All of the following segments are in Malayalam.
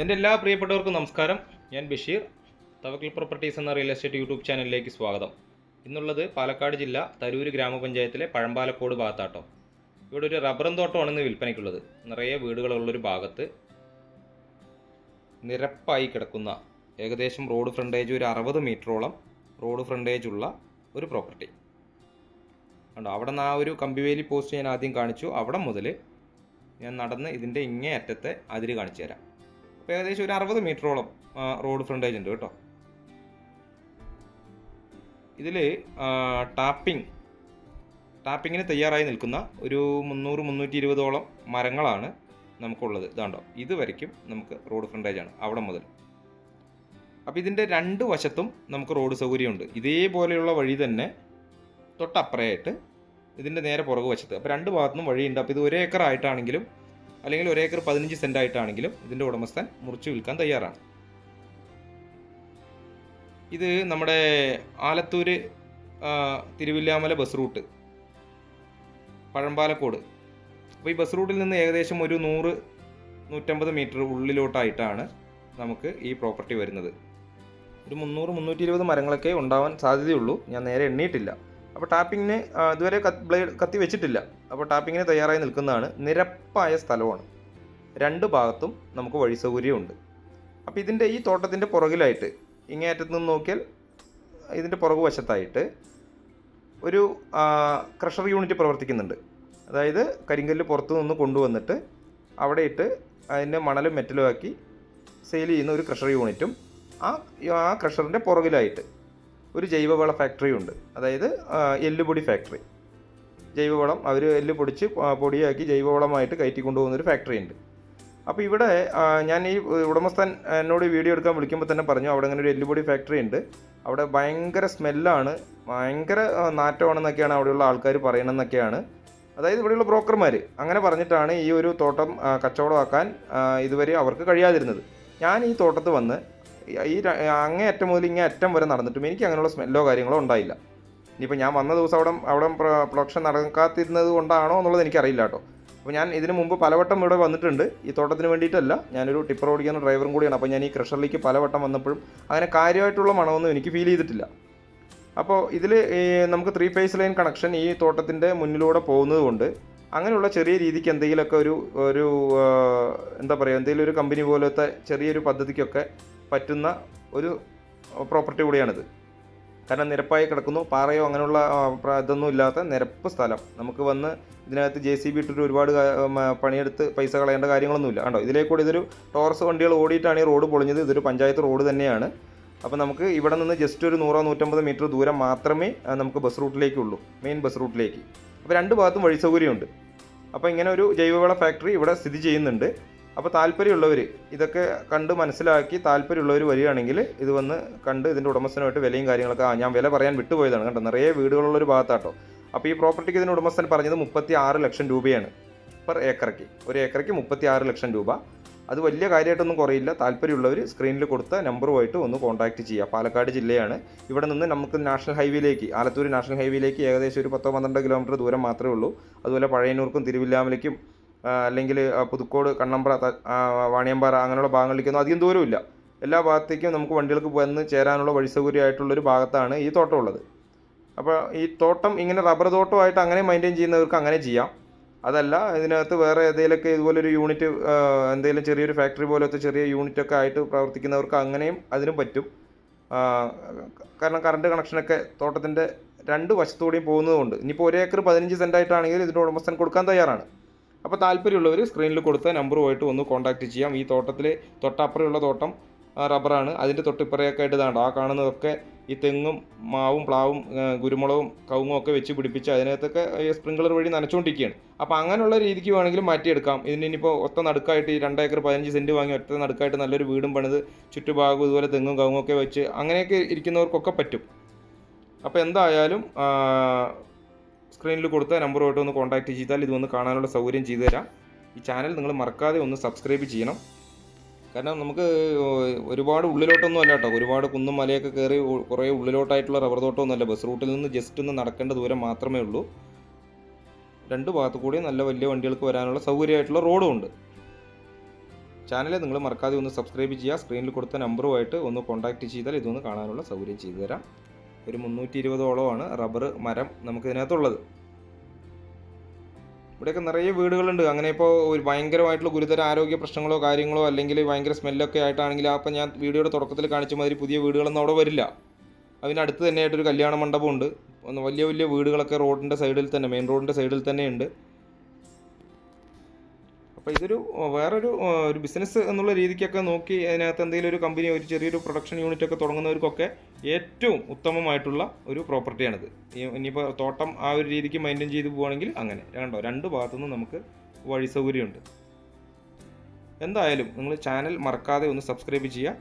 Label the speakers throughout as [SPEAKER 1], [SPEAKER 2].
[SPEAKER 1] എന്റെ എല്ലാ പ്രിയപ്പെട്ടവർക്കും നമസ്കാരം. ഞാൻ ബഷീർ. തവക്കൽ പ്രോപ്പർട്ടീസ് എന്ന റിയൽ എസ്റ്റേറ്റ് യൂട്യൂബ് ചാനലിലേക്ക് സ്വാഗതം. ഇന്നുള്ളത് പാലക്കാട് ജില്ല തരൂര് ഗ്രാമപഞ്ചായത്തിലെ പഴമ്പാലക്കോട് ഭാഗത്താട്ടോ. ഇവിടെ ഒരു റബ്ബറും തോട്ടമാണ് ഇന്ന് വിൽപ്പനയ്ക്കുള്ളത്. നിറയെ വീടുകളുള്ളൊരു ഭാഗത്ത് നിരപ്പായി കിടക്കുന്ന ഏകദേശം റോഡ് ഫ്രണ്ടേജ് ഒരു അറുപത് മീറ്ററോളം റോഡ് ഫ്രണ്ടേജ് ഉള്ള ഒരു പ്രോപ്പർട്ടി. കണ്ടോ അവിടെ നിന്ന് ആ ഒരു കമ്പിവേലി പോസ്റ്റ് ഞാൻ ആദ്യം കാണിച്ചു. അവിടെ മുതൽ ഞാൻ നടന്ന് ഇതിന്റെ ഇങ്ങേ അറ്റത്തെ അതിര് കാണിച്ചു തരാം. ഏകദേശം ഒരു അറുപത് മീറ്ററോളം റോഡ് ഫ്രണ്ടേജ് ഉണ്ട് കേട്ടോ. ഇതിൽ ടാപ്പിംഗ് ടാപ്പിങ്ങിന് തയ്യാറായി നിൽക്കുന്ന ഒരു മുന്നൂറ് മുന്നൂറ്റി ഇരുപതോളം മരങ്ങളാണ് നമുക്കുള്ളത്. ഇതാണ്ടോ ഇത് വരയ്ക്കും നമുക്ക് റോഡ് ഫ്രണ്ടേജ് ആണ് അവിടെ മുതൽ. അപ്പോൾ ഇതിന്റെ രണ്ട് വശത്തും നമുക്ക് റോഡ് സൗകര്യമുണ്ട്. ഇതേപോലെയുള്ള വഴി തന്നെ തൊട്ടപ്പുറയായിട്ട് ഇതിന്റെ നേരെ പുറകു വശത്ത് അപ്പോൾ രണ്ട് ഭാഗത്തുനിന്നും വഴിയുണ്ട്. അപ്പോൾ ഇത് ഒരേക്കറായിട്ടാണെങ്കിലും ഏക്കർ ആയിട്ടാണെങ്കിലും അല്ലെങ്കിൽ ഒരു ഏക്കർ പതിനഞ്ച് സെന്റ് ആയിട്ടാണെങ്കിലും ഇതിന്റെ ഉടമസ്ഥൻ മുറിച്ച് വിൽക്കാൻ തയ്യാറാണ്. ഇത് നമ്മുടെ ആലത്തൂർ തിരുവില്ലാമല ബസ് റൂട്ട് പഴമ്പാലക്കോട്. അപ്പോൾ ഈ ബസ് റൂട്ടിൽ നിന്ന് ഏകദേശം ഒരു നൂറ് നൂറ്റമ്പത് മീറ്റർ ഉള്ളിലോട്ടായിട്ടാണ് നമുക്ക് ഈ പ്രോപ്പർട്ടി വരുന്നത്. ഒരു മുന്നൂറ് മുന്നൂറ്റി ഇരുപത് മരങ്ങളൊക്കെ ഉണ്ടാവാൻ സാധ്യതയുള്ളൂ. ഞാൻ നേരെ എണ്ണിയിട്ടില്ല അപ്പോൾ ടാപ്പിങ്ങിന് ഇതുവരെ ബ്ലേഡ് കത്തി വെച്ചിട്ടില്ല. അപ്പോൾ ടാപ്പിങ്ങിന് തയ്യാറായി നിൽക്കുന്നതാണ് നിരപ്പായ സ്ഥലമാണ്. രണ്ട് ഭാഗത്തും നമുക്ക് വഴി സൗകര്യമുണ്ട്. അപ്പോൾ ഇതിന്റെ ഈ തോട്ടത്തിന്റെ പുറകിലായിട്ട് ഇങ്ങേയറ്റത്ത് നിന്ന് നോക്കിയാൽ ഇതിന്റെ പുറകു വശത്തായിട്ട് ഒരു ക്രഷർ യൂണിറ്റ് പ്രവർത്തിക്കുന്നുണ്ട്. അതായത് കരിങ്കല്ല് പുറത്തു നിന്ന് കൊണ്ടുവന്നിട്ട് അവിടെ ഇട്ട് അതിന്റെ മണലും മെറ്റലും ആക്കി സെയിൽ ചെയ്യുന്ന ഒരു ക്രഷർ യൂണിറ്റും ആ ആ ക്രഷറിന്റെ പുറകിലായിട്ട്. ഒരു ജൈവവള ഫാക്ടറി ഉണ്ട്. അതായത് എല്ലുപൊടി ഫാക്ടറി ജൈവവളം അവർ എല്ല് പൊടിച്ച് പൊടിയാക്കി ജൈവവളമായിട്ട് കയറ്റി കൊണ്ടുപോകുന്ന ഒരു ഫാക്ടറി ഉണ്ട്. അപ്പോൾ ഇവിടെ ഞാൻ ഈ ഉടമസ്ഥൻ എന്നോട് വീഡിയോ എടുക്കാൻ വിളിക്കുമ്പോൾ തന്നെ പറഞ്ഞു അവിടെ അങ്ങനെ ഒരു എല്ലുപൊടി ഫാക്ടറി ഉണ്ട്. അവിടെ ഭയങ്കര സ്മെല്ലാണ് ഭയങ്കര നാറ്റമാണെന്നൊക്കെയാണ് അവിടെയുള്ള ആൾക്കാർ പറയണമെന്നൊക്കെയാണ് അതായത് ഇവിടെയുള്ള ബ്രോക്കർമാർ അങ്ങനെ പറഞ്ഞിട്ടാണ് ഈ ഒരു തോട്ടം കച്ചവടമാക്കാൻ ഇതുവരെ അവർക്ക് കഴിയാതിരുന്നത്. ഞാൻ ഈ തോട്ടത്ത് വന്ന് ഈ അങ്ങേ അറ്റം മുതൽ ഇങ്ങേ അറ്റം വരെ നടന്നിട്ടും എനിക്ക് അങ്ങനെയുള്ള സ്മെല്ലോ കാര്യങ്ങളോ ഉണ്ടായില്ല. ഇനിയിപ്പോൾ ഞാൻ വന്ന ദിവസം അവിടെ അവിടെ പ്രൊഡക്ഷൻ നടക്കാത്തിരുന്നത് കൊണ്ടാണോ എന്നുള്ളത് എനിക്കറിയില്ല കേട്ടോ. അപ്പോൾ ഞാൻ ഇതിന് മുമ്പ് പലവട്ടം ഇവിടെ വന്നിട്ടുണ്ട്. ഈ തോട്ടത്തിന് വേണ്ടിയിട്ടല്ല ഞാനൊരു ടിപ്പർ ഓടിക്കുന്ന ഡ്രൈവറും കൂടിയാണ്. അപ്പോൾ ഞാൻ ഈ ക്രഷറിലേക്ക് പലവട്ടം വന്നപ്പോഴും അങ്ങനെ കാര്യമായിട്ടുള്ള മണമൊന്നും എനിക്ക് ഫീൽ ചെയ്തിട്ടില്ല. അപ്പോൾ ഇതിൽ നമുക്ക് ത്രീ ഫേസ് ലൈൻ കണക്ഷൻ ഈ തോട്ടത്തിന്റെ മുന്നിലൂടെ പോകുന്നത് കൊണ്ട് അങ്ങനെയുള്ള ചെറിയ രീതിക്ക് എന്തെങ്കിലുമൊക്കെ ഒരു ഒരു എന്താ പറയുക എന്തെങ്കിലും ഒരു കമ്പനി പോലത്തെ ചെറിയൊരു പദ്ധതിക്കൊക്കെ പറ്റുന്ന ഒരു പ്രോപ്പർട്ടി കൂടിയാണിത്. കാരണം നിരപ്പായി കിടക്കുന്നു. പാറയോ അങ്ങനെയുള്ള ഇതൊന്നും ഇല്ലാത്ത നിരപ്പ് സ്ഥലം. നമുക്ക് വന്ന് ഇതിനകത്ത് ജെ സി ബി ഇട്ടിട്ട് ഒരുപാട് പണിയെടുത്ത് പൈസ കളയേണ്ട കാര്യങ്ങളൊന്നുമില്ല. കണ്ടോ? ഇതിലേക്കൂടി ഇതൊരു ടോറസ് വണ്ടികൾ ഓടിയിട്ടാണ് ഈ റോഡ് പൊളിഞ്ഞത്. ഇതൊരു പഞ്ചായത്ത് റോഡ് തന്നെയാണ്. അപ്പോൾ നമുക്ക് ഇവിടെ നിന്ന് ജസ്റ്റ് ഒരു നൂറോ നൂറ്റമ്പത് മീറ്റർ ദൂരം മാത്രമേ നമുക്ക് ബസ് റൂട്ടിലേക്കുള്ളൂ മെയിൻ ബസ് റൂട്ടിലേക്ക്. അപ്പോൾ രണ്ട് ഭാഗത്തും വഴി സൗകര്യമുണ്ട് അപ്പോൾ ഇങ്ങനെ ഒരു ജൈവവള ഫാക്ടറി ഇവിടെ സ്ഥിതി ചെയ്യുന്നുണ്ട്. അപ്പോൾ താല്പര്യമുള്ളവർ ഇതൊക്കെ കണ്ട് മനസ്സിലാക്കി താല്പര്യമുള്ളവർ വരികയാണെങ്കിൽ ഇത് വന്ന് കണ്ട് ഇതിന്റെ ഉടമസ്ഥനുമായിട്ട് വിലയും കാര്യങ്ങളൊക്കെ ഞാൻ വില പറയാൻ വിട്ടുപോയതാണ് കണ്ടോ? നിറയെ വീടുകളുള്ള ഒരു ഭാഗത്താട്ടോ. അപ്പോൾ ഈ പ്രോപ്പർട്ടിക്ക് ഇതിന് ഉടമസ്ഥൻ പറഞ്ഞത് മുപ്പത്തി ആറ് ലക്ഷം രൂപയാണ് പെർ ഏക്കറയ്ക്ക്. ഒരു ഏക്കറയ്ക്ക് മുപ്പത്തി ആറ് ലക്ഷം രൂപ. അത് വലിയ കാര്യമായിട്ടൊന്നും കുറയില്ല. താല്പര്യമുള്ളവർ സ്ക്രീനിൽ കൊടുത്ത നമ്പറുമായിട്ട് ഒന്ന് കോൺടാക്റ്റ് ചെയ്യുക. പാലക്കാട് ജില്ലയാണ്. ഇവിടെ നിന്ന് നമുക്ക് നാഷണൽ ഹൈവേയിലേക്ക് ആലത്തൂർ നാഷണൽ ഹൈവേയിലേക്ക് ഏകദേശം ഒരു പത്തോ പന്ത്രണ്ടോ കിലോമീറ്റർ ദൂരം മാത്രമേ ഉള്ളൂ. അതുപോലെ പഴയന്നൂർക്കും തിരുവില്ലാമലയ്ക്കും അല്ലെങ്കിൽ പുതുക്കോട് കണ്ണമ്പ്ര വാണിയമ്പാറ അങ്ങനെയുള്ള ഭാഗങ്ങളിലേക്കൊന്നും അധികം ദൂരമില്ല. എല്ലാ ഭാഗത്തേക്കും നമുക്ക് വണ്ടികൾക്ക് വന്ന് ചേരാനുള്ള വഴി സൗകര്യമായിട്ടുള്ളൊരു ഭാഗത്താണ് ഈ തോട്ടം ഉള്ളത് അപ്പോൾ ഈ തോട്ടം ഇങ്ങനെ റബ്ബർ തോട്ടമായിട്ട് അങ്ങനെ മെയിന്റെയിൻ ചെയ്യുന്നവർക്ക് അങ്ങനെ ചെയ്യാം. അതല്ല ഇതിനകത്ത് വേറെ ഏതെങ്കിലുമൊക്കെ ഇതുപോലൊരു യൂണിറ്റ് എന്തെങ്കിലും ചെറിയൊരു ഫാക്ടറി പോലത്തെ ചെറിയ യൂണിറ്റൊക്കെ ആയിട്ട് പ്രവർത്തിക്കുന്നവർക്ക് അങ്ങനെയും അതിനും പറ്റും. കാരണം കറണ്ട് കണക്ഷനൊക്കെ തോട്ടത്തിന്റെ രണ്ട് വശത്തൂടെയും പോകുന്നതുകൊണ്ട്. ഇനിയിപ്പോൾ ഒരു ഏക്കർ പതിനഞ്ച് സെന്റായിട്ടാണെങ്കിൽ ഇതിന്റെ ഉടമസ്ഥൻ കൊടുക്കാൻ തയ്യാറാണ്. അപ്പോൾ താല്പര്യമുള്ളവർ സ്ക്രീനിൽ കൊടുത്ത നമ്പറുമായിട്ട് ഒന്ന് കോൺടാക്റ്റ് ചെയ്യാം. ഈ തോട്ടത്തിൽ തൊട്ടപ്പുറയുള്ള തോട്ടം റബ്ബറാണ് അതിന്റെ തൊട്ടിപ്പുറയൊക്കെ ആയിട്ട് ഇതാണ്ടോ ആ കാണുന്നതൊക്കെ ഈ തെങ്ങും മാവും പ്ലാവും ഗുരുമുളകും കവുങ്ങും ഒക്കെ വെച്ച് പിടിപ്പിച്ച് അതിനകത്തൊക്കെ സ്പ്രിംഗ്ലർ വഴി നനച്ചുകൊണ്ടിരിക്കുകയാണ് അപ്പോൾ അങ്ങനെയുള്ള രീതിക്ക് വേണമെങ്കിലും മാറ്റിയെടുക്കാം. ഇതിന് ഇനിയിപ്പോൾ ഒത്ത നടുക്കായിട്ട് ഈ രണ്ട് ഏക്കർ പതിനഞ്ച് സെന്റ് വാങ്ങി ഒറ്റ നടുക്കായിട്ട് നല്ലൊരു വീടും പണിത് ചുറ്റുഭാഗം ഇതുപോലെ തെങ്ങും കവുങ്ങും ഒക്കെ വെച്ച് അങ്ങനെയൊക്കെ ഇരിക്കുന്നവർക്കൊക്കെ പറ്റും. അപ്പോൾ എന്തായാലും സ്ക്രീനിൽ കൊടുത്ത നമ്പറുമായിട്ട് ഒന്ന് കോൺടാക്റ്റ് ചെയ്താൽ ഇത് വന്ന് കാണാനുള്ള സൗകര്യം ചെയ്തു തരാം. ഈ ചാനൽ നിങ്ങൾ മറക്കാതെ ഒന്ന് സബ്സ്ക്രൈബ് ചെയ്യണം. കാരണം നമുക്ക് ഒരുപാട് ഉള്ളിലോട്ടൊന്നും അല്ല കേട്ടോ. ഒരുപാട് കുന്നും മലയൊക്കെ കയറി കുറേ ഉള്ളിലോട്ടായിട്ടുള്ള റബ്ബർ തോട്ടമൊന്നുമല്ല ബസ് റൂട്ടിൽ നിന്ന് ജസ്റ്റ് ഒന്ന് നടക്കേണ്ട ദൂരം മാത്രമേ ഉള്ളൂ. രണ്ട് ഭാഗത്തു കൂടി നല്ല വലിയ വണ്ടികൾക്ക് വരാനുള്ള സൗകര്യമായിട്ടുള്ള റോഡും ഉണ്ട്. ചാനൽ നിങ്ങൾ മറക്കാതെ ഒന്ന് സബ്സ്ക്രൈബ് ചെയ്യുക. സ്ക്രീനിൽ കൊടുത്ത നമ്പറുമായിട്ട് ഒന്ന് കോൺടാക്റ്റ് ചെയ്താൽ ഇതൊന്ന് കാണാനുള്ള സൗകര്യം ചെയ്തു തരാം. ഒരു മുന്നൂറ്റി ഇരുപതോളമാണ് റബ്ബർ മരം നമുക്കിതിനകത്തുള്ളത്. ഇവിടെയൊക്കെ നിറയെ വീടുകളുണ്ട്. അങ്ങനെ ഇപ്പോൾ ഒരു ഭയങ്കരമായിട്ടുള്ള ഗുരുതര ആരോഗ്യ പ്രശ്നങ്ങളോ കാര്യങ്ങളോ അല്ലെങ്കിൽ ഭയങ്കര സ്മെല്ലൊക്കെ ആയിട്ടാണെങ്കിൽ അപ്പോൾ ഞാൻ വീഡിയോയുടെ തുടക്കത്തിൽ കാണിച്ച മാതിരി പുതിയ വീടുകളൊന്നും അവിടെ വരില്ല. അതിനടുത്ത് തന്നെയായിട്ടൊരു കല്യാണ മണ്ഡപമുണ്ട്. വലിയ വലിയ വീടുകളൊക്കെ റോഡിന്റെ സൈഡിൽ തന്നെ മെയിൻ റോഡിന്റെ സൈഡിൽ തന്നെയുണ്ട്. അപ്പോൾ ഇതൊരു വേറൊരു ഒരു ബിസിനസ് എന്നുള്ള രീതിക്കൊക്കെ നോക്കി അതിനകത്ത് എന്തെങ്കിലും ഒരു കമ്പനി ഒരു ചെറിയൊരു പ്രൊഡക്ഷൻ യൂണിറ്റ് ഒക്കെ തുടങ്ങുന്നവർക്കൊക്കെ ഏറ്റവും ഉത്തമമായിട്ടുള്ള ഒരു പ്രോപ്പർട്ടിയാണിത് ഇനിയിപ്പോൾ തോട്ടം ആ ഒരു രീതിക്ക് മെയിന്റെയിൻ ചെയ്ത് പോവുകയാണെങ്കിൽ അങ്ങനെ. രണ്ടോ രണ്ട് ഭാഗത്തുനിന്ന് നമുക്ക് വഴി സൗകര്യമുണ്ട്. എന്തായാലും നിങ്ങൾ ചാനൽ മറക്കാതെ ഒന്ന് സബ്സ്ക്രൈബ് ചെയ്യുക.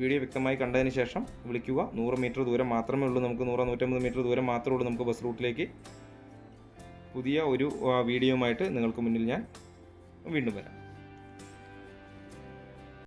[SPEAKER 1] വീഡിയോ വ്യക്തമായി കണ്ടതിന് ശേഷം വിളിക്കുക. നൂറ് മീറ്റർ ദൂരം മാത്രമേ ഉള്ളൂ നമുക്ക്. നൂറ് നൂറ്റമ്പത് മീറ്റർ ദൂരം മാത്രമേ ഉള്ളൂ നമുക്ക് ബസ് റൂട്ടിലേക്ക് പുതിയ ഒരു വീഡിയോയുമായിട്ട് നിങ്ങൾക്ക് മുന്നിൽ ഞാൻ വീണ്ടും വരാം.